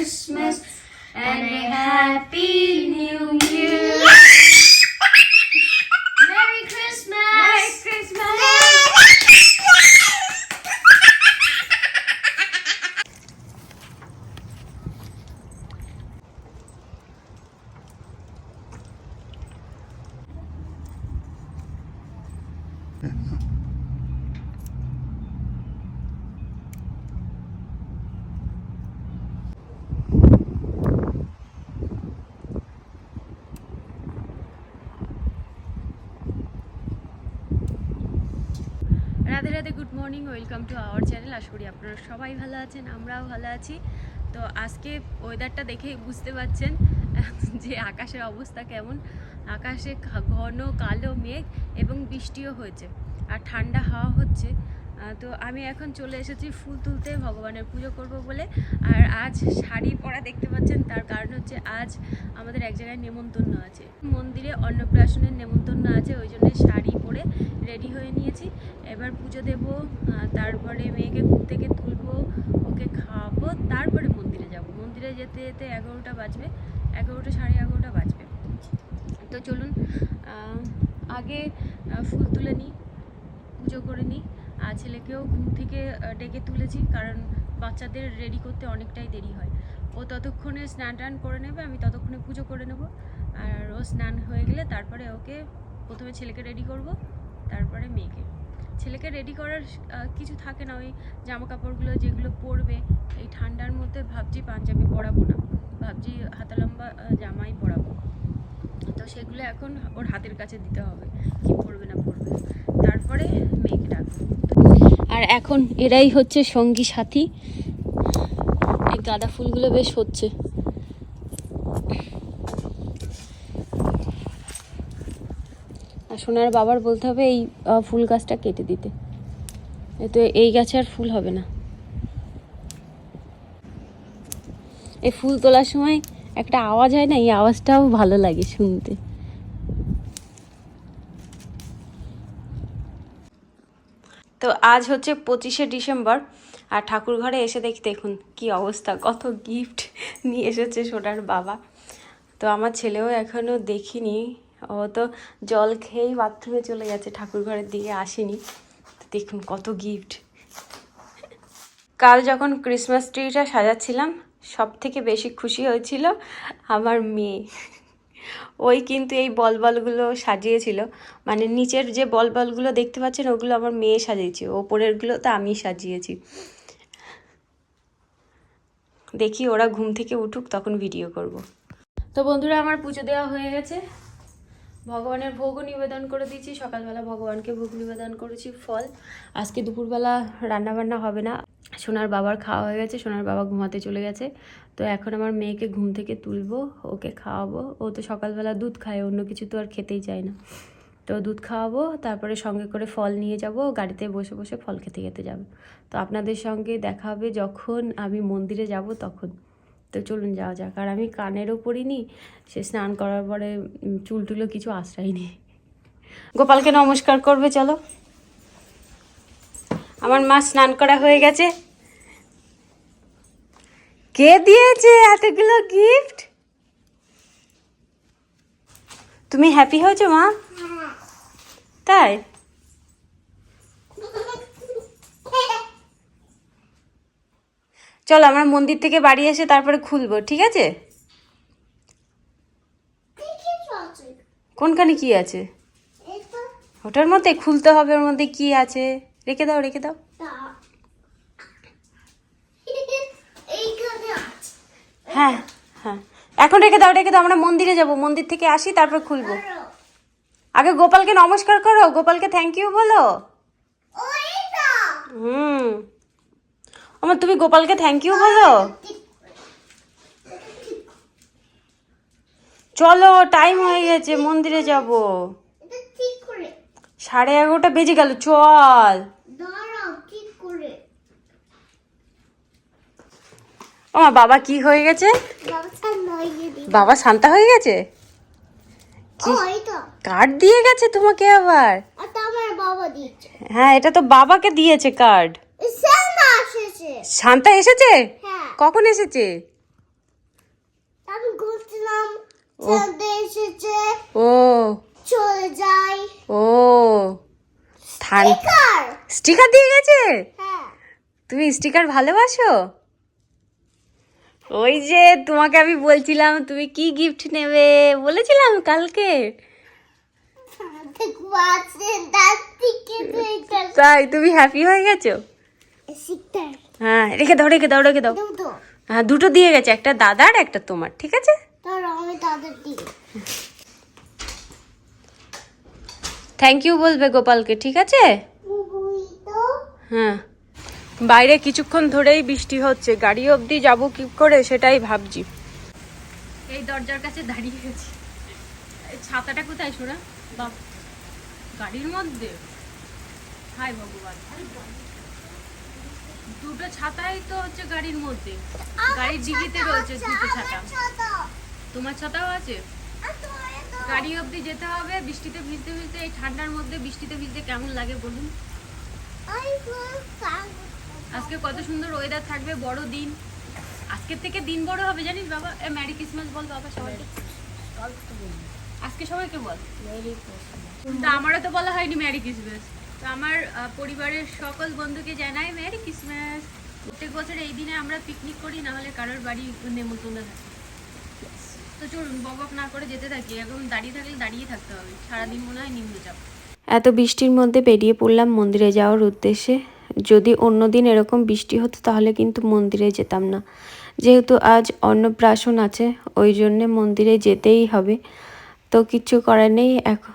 Christmas and a Happy Radhe Radhe good morning welcome to our channel আশা করি আপনারা সবাই ভালো আছেন, আমরাও ভালো আছি। তো আজকে ওয়েদারটা দেখে বুঝতে পারছেন যে আকাশের অবস্থা কেমন। আকাশে ঘন, কালো মেঘ এবং বৃষ্টিও হয়েছে আর ঠান্ডা হাওয়া হচ্ছে। তো আমি এখন চলে এসেছি ফুল তুলতে, ভগবানের পুজো করব বলে। আর আজ শাড়ি পরা দেখতে পাচ্ছেন, তার কারণ হচ্ছে আজ আমাদের এক জায়গায় নেমন্তন্ন আছে। মন্দিরে অন্নপ্রাশনের নেমন্তন্ন আছে, ওই জন্য নিয়েছি এবার পুজো দেব তারপরে মেয়েকে ঘুম থেকে তুলবো, ওকে খাওয়াবো, তারপরে মন্দিরে যাব। মন্দিরে যেতে যেতে এগারোটা বাজবে, এগারোটা সাড়ে এগারোটা বাজবে। তো চলুন আগে ফুল তুলে নিই, পুজো করে নিই। আর ছেলেকেও ঘুম থেকে ডেকে তুলেছি, কারণ বাচ্চাদের রেডি করতে অনেকটাই দেরি হয়। ও ততক্ষণে স্নান টান করে নেবে, আমি ততক্ষণে পুজো করে নেব। আর ও স্নান হয়ে গেলে তারপরে ওকে প্রথমে ছেলেকে রেডি করব। তারপরে মেয়েকে। ছেলেকে রেডি করার কিছু থাকে না, ওই জামা কাপড়গুলো যেগুলো পরবে, এই ঠান্ডার মধ্যে ভাবছি পাঞ্জাবি পরাবো না। ভাবছি হাতা লম্বা জামাই পরাবো। তো সেগুলো এখন ওর হাতের কাছে দিতে হবে, কি পড়বে না পড়বে না। তারপরে মেয়েকে ডাকবো। আর এখন এরাই হচ্ছে সঙ্গী সাথী। এই গাঁদা ফুলগুলো বেশ হচ্ছে আর সোনার বাবার বলতে হবে এই ফুল গাছটা কেটে দিতে। তো এই গাছে আর ফুল হবে না। এই ফুল তোলার সময় একটা আওয়াজ হয় না? এই আওয়াজটাও ভালো লাগে শুনতে। তো আজ হচ্ছে পঁচিশে ডিসেম্বর, আর ঠাকুর ঘরে এসে দেখি দেখুন কি অবস্থা, কত গিফট নিয়ে এসেছে সোনার বাবা। তো আমার ছেলেও এখনও দেখিনি। ও তো জল খেয়েই বাথরুমে চলে গেছে ঠাকুর ঘরের দিকে আসেনি। দেখুন কত গিফট কাল যখন ক্রিসমাস ট্রিটা সাজাচ্ছিলাম সব থেকে বেশি খুশি হয়েছিল আমার মেয়ে। ওই কিন্তু এই বল বলগুলো সাজিয়েছিল। মানে নিচের যে বল বলগুলো দেখতে পাচ্ছেন, ওগুলো আমার মেয়ে সাজিয়েছে। ওপরেরগুলো তো আমি সাজিয়েছি। দেখি ওরা ঘুম থেকে উঠুক, তখন ভিডিও করব। তো বন্ধুরা, আমার পুজো দেওয়া হয়ে গেছে। ভগবানের ভোগও নিবেদন করে দিয়েছি। সকালবেলা ভগবানকে ভোগ নিবেদন করেছি ফল। আজকে দুপুরবেলা রান্না বান্না হবে না। সোনার বাবার খাওয়া হয়ে গেছে, সোনার বাবা ঘুমাতে চলে গেছে। তো এখন আমার মেয়েকে ঘুম থেকে তুলবো, ওকে খাওয়াবো। ও তো সকালবেলা দুধ খায়, অন্য কিছু তো আর খেতেই চায় না। তো দুধ খাওয়াবো, তারপরে সঙ্গে করে ফল নিয়ে যাব, গাড়িতে বসে বসে ফল খেতে খেতে যাব। তো আপনাদের সঙ্গে দেখা হবে যখন আমি মন্দিরে যাব তখন। তো চলুন যাওয়া যাক। আর আমি কানেরও পরিনি সে স্নান করার পরে চুল টুলো কিছু আশ্রয় নেই গোপালকে নমস্কার করবে চলো। আমার মা স্নান করা হয়ে গেছে। কে দিয়েছে এতগুলো গিফট তুমি হ্যাপি হয়েছো মা? তাই? চলো আমরা মন্দির থেকে বাড়ি এসে তারপরে খুলবো ঠিক আছে? কোনখানে কি আছে? ওটার মধ্যে খুলতে হবে ওর মধ্যে কি আছে? রেখে দাও রেখে দাও। হ্যাঁ হ্যাঁ। এখন রেখে দাও রেখে দাও আমরা মন্দিরে যাব। মন্দির থেকে আসি তারপর খুলবো। আগে গোপালকে নমস্কার করো। গোপালকে থ্যাংক ইউ বলো। হুম। আমার তুমি গোপালকে থ্যাংক ইউ বলো। চলো টাইম হয়ে গেছে মন্দিরে যাব। সাড়ে এগারোটা বেজে গেল চল। আমার বাবা কি হয়ে গেছে? বাবা শান্তা হয়ে গেছে? কার্ড দিয়ে গেছে তোমাকে আবার? হ্যাঁ এটা তো বাবাকে দিয়েছে কার্ড এসেছে। শান্তা এসেছে? হ্যাঁ। কখন এসেছে? আমি ঘুরছিলাম। চাঁদে এসেছে। ও। চলে যাই। ও। থান কার স্টিকার দিয়ে গেছে? হ্যাঁ। তুমি স্টিকার ভালোবাসো? ওই যে তোমাকে আমি বলছিলাম তুমি কি গিফট নেবে? বলেছিলাম কালকে। তাই তুমি হ্যাপি হয়ে গেছো? হ্যাঁ রেখে দাও রেখে দাও রেখে দাও। হ্যাঁ দুটো দিয়ে গেছে একটা দাদার একটা তোমার ঠিক আছে? থ্যাংক ইউ বলবে গোপালকে ঠিক আছে? হ্যাঁ। বাইরে কিছুক্ষণ ধরেই বৃষ্টি হচ্ছে গাড়ি অবধি যাব কি করে সেটাই ভাবছি। এই দরজার কাছে দাঁড়িয়ে গেছি। ছাতাটা কোথায় শোনা বাপ গাড়ির মধ্যে। হাই ভগবান। দুটো ছাতাই তো হচ্ছে গাড়ির মধ্যে। গাড়ির ডিগিতে রয়েছে দুটো ছাতা। তোমার ছাতাও আছে? গাড়ি অবধি যেতে হবে বৃষ্টিতে ভিজতে ভিজতে এই ঠান্ডার মধ্যে বৃষ্টিতে ভিজতে কেমন লাগে বলুন? আজকে কত সুন্দর ওয়েদার থাকবে বড় দিন। আজকের থেকে দিন বড় হবে জানিস বাবা? এ ম্যারি ক্রিসমাস বল বাবা সবাইকে। আজকে সবাইকে বল। তা আমারও তো বলা হয়নি ম্যারি ক্রিসমাস তো আমার পরিবারের সকল বন্ধুকে জানাই ম্যারি ক্রিসমাস। প্রত্যেক বছর এই দিনে আমরা পিকনিক করি, না হলে কারোর বাড়ি নেমন্তন্ন থাকে। তো চলুন বকবক না করে যেতে থাকি। এখন দাঁড়িয়ে থাকলে দাঁড়িয়ে থাকতে হবে। সারাদিন মনে হয় নিম্ন নিম্নচাপ। এত বৃষ্টির মধ্যে বেরিয়ে পড়লাম মন্দিরে যাওয়ার উদ্দেশ্যে। যদি অন্য দিন এরকম বৃষ্টি হতো, তাহলে কিন্তু মন্দিরে যেতাম না। যেহেতু আজ অন্নপ্রাশন আছে, ওই জন্যে মন্দিরে যেতেই হবে। তো কিচ্ছু করার নেই এখন।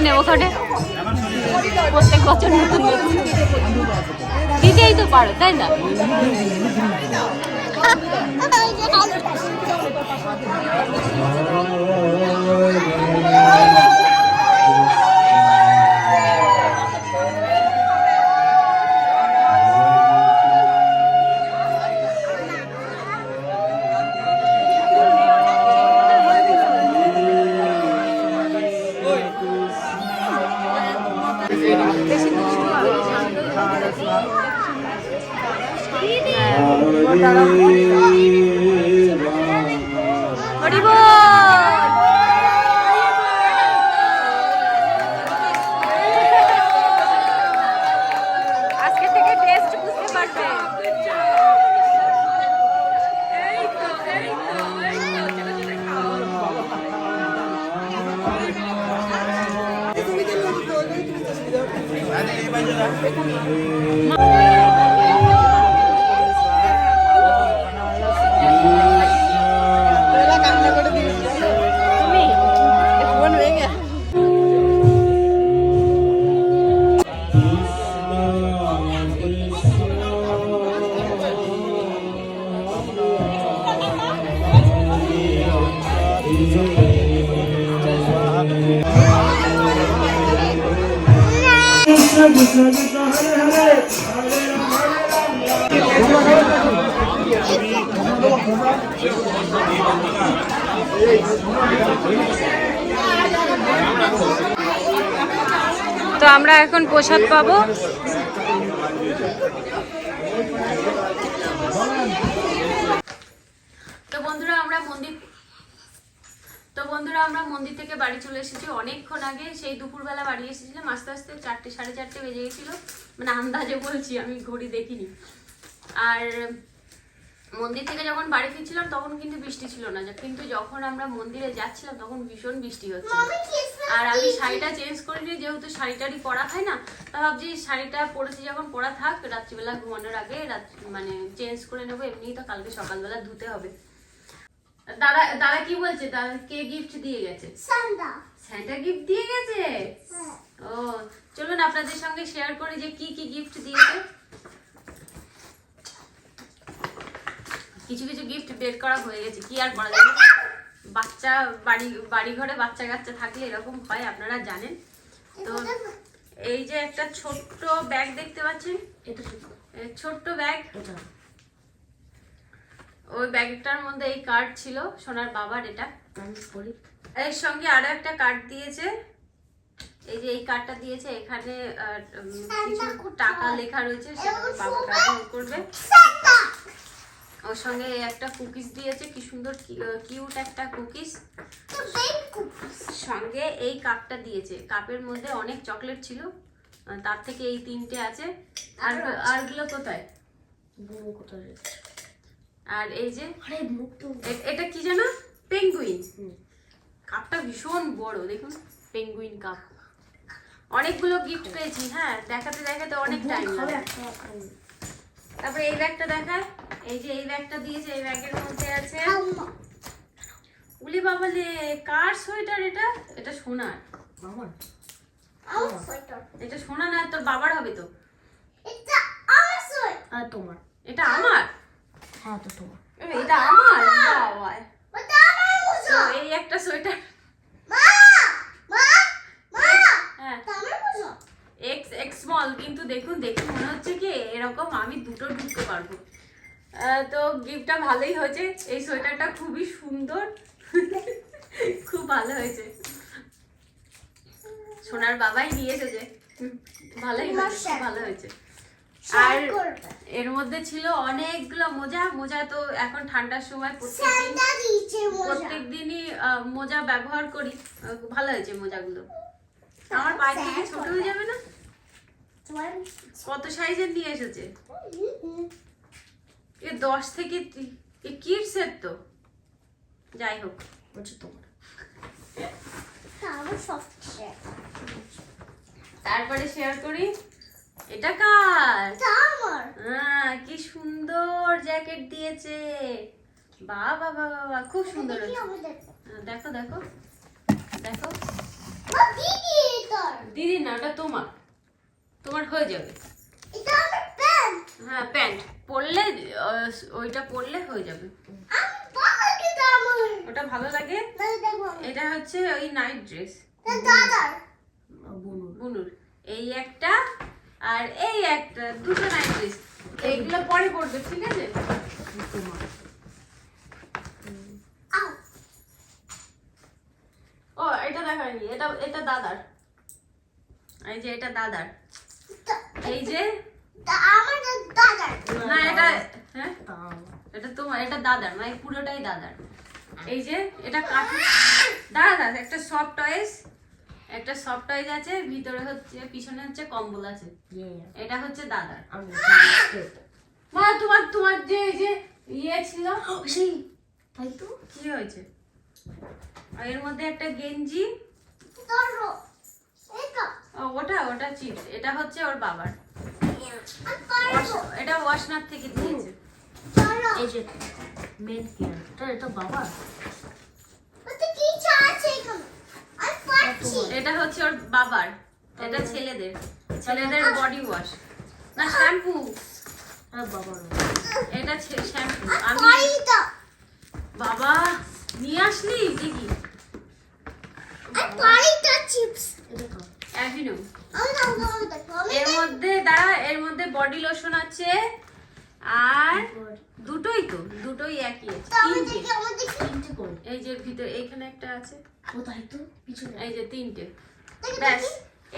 নেব খটে। প্রত্যেক বছর নতুন দিতেই তো পারো তাই না? Yeah. তো আমরা এখন প্রসাদ পাবো। বন্ধুরা আমরা মন্দির থেকে বাড়ি চলে এসেছি অনেকক্ষণ আগে। সেই দুপুরবেলা বাড়ি এসেছিলাম আস্তে আস্তে চারটে সাড়ে চারটে বেজে গেছিল। মানে আন্দাজে বলছি আমি ঘড়ি দেখিনি। আর মন্দির থেকে যখন বাড়ি ফিরছিলাম তখন কিন্তু বৃষ্টি ছিল না। কিন্তু যখন আমরা মন্দিরে যাচ্ছিলাম তখন ভীষণ বৃষ্টি হচ্ছে আর আমি শাড়িটা চেঞ্জ করিনি যেহেতু শাড়িটারই পরা হয় না তা ভাবছি শাড়িটা পরেছি যখন পরা থাক রাত্রিবেলা ঘুমানোর আগে মানে চেঞ্জ করে নেব এমনিই তো কালকে সকালবেলা ধুতে হবে। দাদা দাদা কি বলছে? দাদা কে গিফট দিয়ে গেছে? Santa. স্যান্টা গিফট দিয়ে গেছে? হ্যাঁ। ও চলুন আপনাদের সঙ্গে শেয়ার করি যে কি কি গিফট দিয়েছে। কিছু কিছু গিফট বের করা হয়ে গেছে। কি আর করা যাবে? বাচ্চা বাড়ি বাড়ি ঘরে বাচ্চা কাচ্চা থাকলে এরকম হয় আপনারা জানেন। তো এই যে একটা ছোট্ট ব্যাগ দেখতে পাচ্ছেন? এটা ছোট্ট ব্যাগ এটা। ওই ব্যাগটার মধ্যে এই কার্ড ছিল সোনার বাবার এটা। এর সঙ্গে আরও একটা কার্ড দিয়েছে। এই যে এই কার্ডটা দিয়েছে এখানে কিছু টাকা লেখা রয়েছে সেটা বাবা ব্যবহার করবে। ওর সঙ্গে একটা কুকিজ দিয়েছে কি সুন্দর কিউট একটা কুকিজ সঙ্গে এই কাপটা দিয়েছে। কাপের মধ্যে অনেক চকলেট ছিল তার থেকে এই তিনটে আছে। আর আরগুলো কোথায়? কোথায়? আর এই যে এটা কি জানো? পেঙ্গুইন কাপটা ভীষণ বড় দেখুন পেঙ্গুইন কাপ। অনেকগুলো গিফট পেয়েছি হ্যাঁ দেখাতে দেখাতে অনেক টাইম। তারপরে এই ব্যাগটা দেখায় এই যে এই ব্যাগটা দিয়েছে এই ব্যাগের মধ্যে আছে উলি বাবালে কার সোয়েটার এটা? এটা সোনার। এটা সোনা না তোর বাবার হবে তো। আর তোমার? এটা আমার? হ্যাঁ তো। তোমার এটা আমার? বাবা এই একটা সোয়েটার। হ্যাঁ। এক্স এক্স স্মল কিন্তু দেখুন দেখুন মনে হচ্ছে কি এরকম আমি দুটো ঢুকতে পারব। আহ, তো গিফটটা ভালোই হয়েছে। এই সোয়েটারটা খুবই সুন্দর। খুব ভালো হয়েছে। সোনার বাবাই নিয়ে এসেছে। হুম, ভালোই হয়েছে খুব ভালো হয়েছে। আর এর মধ্যে ছিল অনেকগুলো মোজা। মোজা তো এখন ঠান্ডার সময় প্রত্যেক দিনই মোজা। ব্যবহার করি। ভালো হয়েছে মোজাগুলো। আমার পায়ে থেকে ছোট হয়ে যাবে না? কত সাইজের নিয়ে এসেছে? এ দশ থেকে এ কিডসের তো? যাই হোক বলছে তোমার। তারপরে শেয়ার করি। এটা কার? হ্যাঁ কি সুন্দর জ্যাকেট দিয়েছে। বাবা বাবা বাবা খুব সুন্দর হ্যাঁ, দেখো দেখো দেখো। দিদি না ওটা তোমার। তোমার হয়ে যাবে। হ্যাঁ প্যান্ট। পরলে ওইটা পরলে হয়ে যাবে। ওটা ভালো লাগে? এটা হচ্ছে ওই নাইট ড্রেস বুনুর। এই একটা আর এই একটা, দুটো নাইট এইগুলো পরে পরবে ঠিক আছে? ও, এটা দেখায়নি, এটা এটা দাদার। এই যে, এটা দাদার। এই যে? না, এটা হ্যাঁ? এটা তোমার, এটা দাদার মানে পুরোটাই দাদার। এই যে, এটা কাঠের দাদা দাদা একটা সফট টয়েস একটা সফট টয়েস আছে ভিতরে হচ্ছে পিছনে হচ্ছে কম্বল আছে. এটা হচ্ছে দাদার। মা তোমার তোমার যে এই যে ইয়ে ছিল? সেই তাই তো? কি হয়েছে? এর মধ্যে একটা গেঞ্জি। ওটা ওটা চিপস এটা হচ্ছে ওর বাবার। এটা ওয়াশনার থেকে দিয়েছে। এই যে মেন কেয়ার এটা এটা বাবা এটা হচ্ছে ওর বাবার। এটা ছেলেদের। ছেলেদের বডি ওয়াশ না শ্যাম্পু এটা শ্যাম্পু আমি বাবা নিয়ে আসলি? দেখি এটা এর মধ্যে দাঁড়া এর মধ্যে বডি লোশন আছে। আর দুটোই তো। দুটোই একই আছে এই যে ভিতরে এখানে একটা আছে। তাই তো? পিছনে। এই যে তিনটে। ব্যাস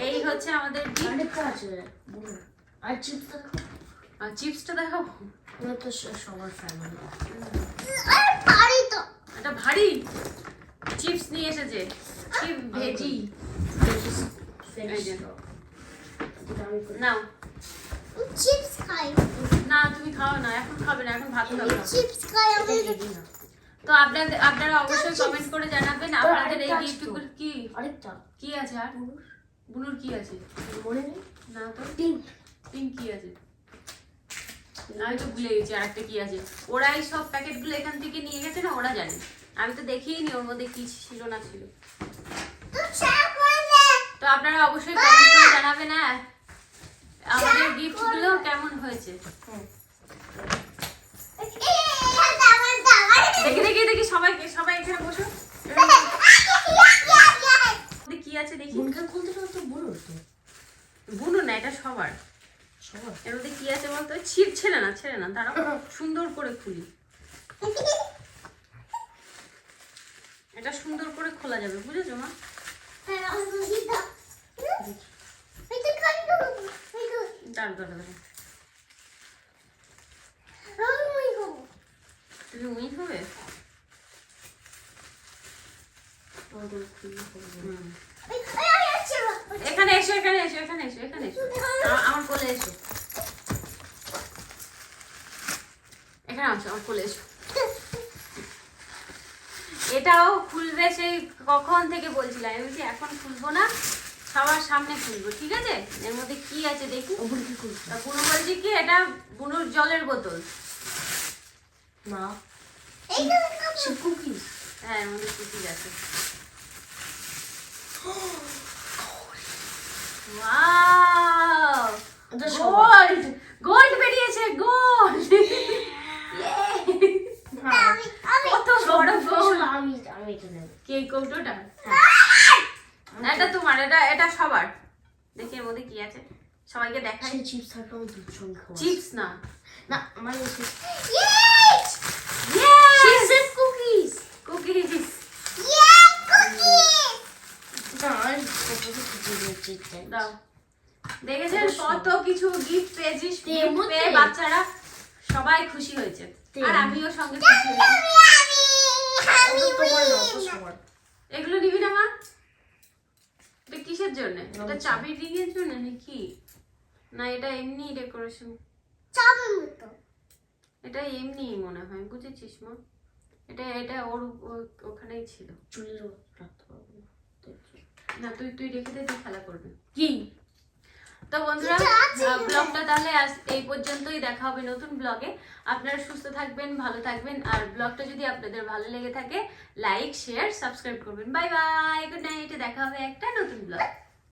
এই হচ্ছে আমাদের আর চিপস দেখো আর চিপসটা দেখাবো ওরা তো সবার ফ্যামিলি তো। এটা ভারী। চিপস নিয়ে এসেছে। Chip veggie. নাও। চিপস খাই। না তুমি খাও না এখন খাবে না এখন ভাত খাবে চিপস খাই আমি তো আপনাদের আপনারা অবশ্যই কমেন্ট করে জানাবেন আপনাদের এই গিফটগুলো কি? আরেকটা। কি আছে আর? বুনুর কি আছে? মনে নেই? না তো? পিঙ্ক পিঙ্ক কি আছে? আমি তো ভুলে গেছি আর একটা কি আছে। ওরা এই সব প্যাকেটগুলো এখান থেকে নিয়ে গেছে না ওরা জানে। আমি তো দেখিনি ওর মধ্যে কি ছিল না ছিল। তো আপনারা অবশ্যই কমেন্ট করে জানাবেন হ্যাঁ? আমাদের গিফটগুলো কেমন হয়েছে? দেখি দেখি দেখি সবাইকে সবাই এখানে বসো। কি আছে দেখি? বুনকা খুলতে তো বলো তো বুনো না এটা সবার। সবার। এর মধ্যে কি আছে বলতো? ছিপ ছেলে না ছেলে না তারা সুন্দর করে খুলি। এটা সুন্দর করে খোলা যাবে বুঝেছ মা? এখানে এসো এখানে এসো এখানে এসো এখানে এসো। এসো। এখানে আমার এসো। এটাও খুলবে সেই কখন থেকে বলছিলাম আমি এখন খুলবো না। সবার সামনে খুলবো ঠিক আছে? এর মধ্যে কি আছে দেখি? বুনু বলছে কি এটা বুনুর জলের বোতল। সে কুকিজ। হ্যাঁ এর মধ্যে কুকিজ আছে। Wow! এটা সবার। গোল্ড! গোল্ড বেরিয়েছে গোল্ড! কত বড় গোল্ড! আমি আমি কে কৌটোটা? তোমার এটা এটা সবার। দেখি এর মধ্যে কি আছে। সবাইকে দেখাই। চিপস থাকলে আমি দুধ সঙ্গে চিপস না। না মানে সে চিপস কুকিজ কুকিজ না আর কত কিছু দাও। দেখেছেন কত কিছু গিফট পেয়েছিস তেমন gift পেয়ে বাচ্চারা সবাই খুশি হয়েছে। আর আমিও সঙ্গে খুশি হয়েছি। তোমার না তো সবার এগুলো নিবি না মা এটা কিসের জন্য এটা জন্য নাকি? না এটা এমনি ডেকোরেশন এটা এমনি মনে হয় বুঝেছিস মা? এটা এটা ওর ওখানেই ছিল। চুলের রাখতে পারব না তুই তুই রেখে দে তুই খেলা করবি। কি? তো বন্ধুরা ব্লগটা তাহলে আজ এই পর্যন্তই দেখা হবে নতুন ব্লগে আপনারা সুস্থ থাকবেন ভালো থাকবেন আর ব্লগটা যদি আপনাদের ভালো লেগে থাকে লাইক শেয়ার সাবস্ক্রাইব করবেন। বাই বাই গুড নাইট দেখা হবে একটা নতুন ব্লগ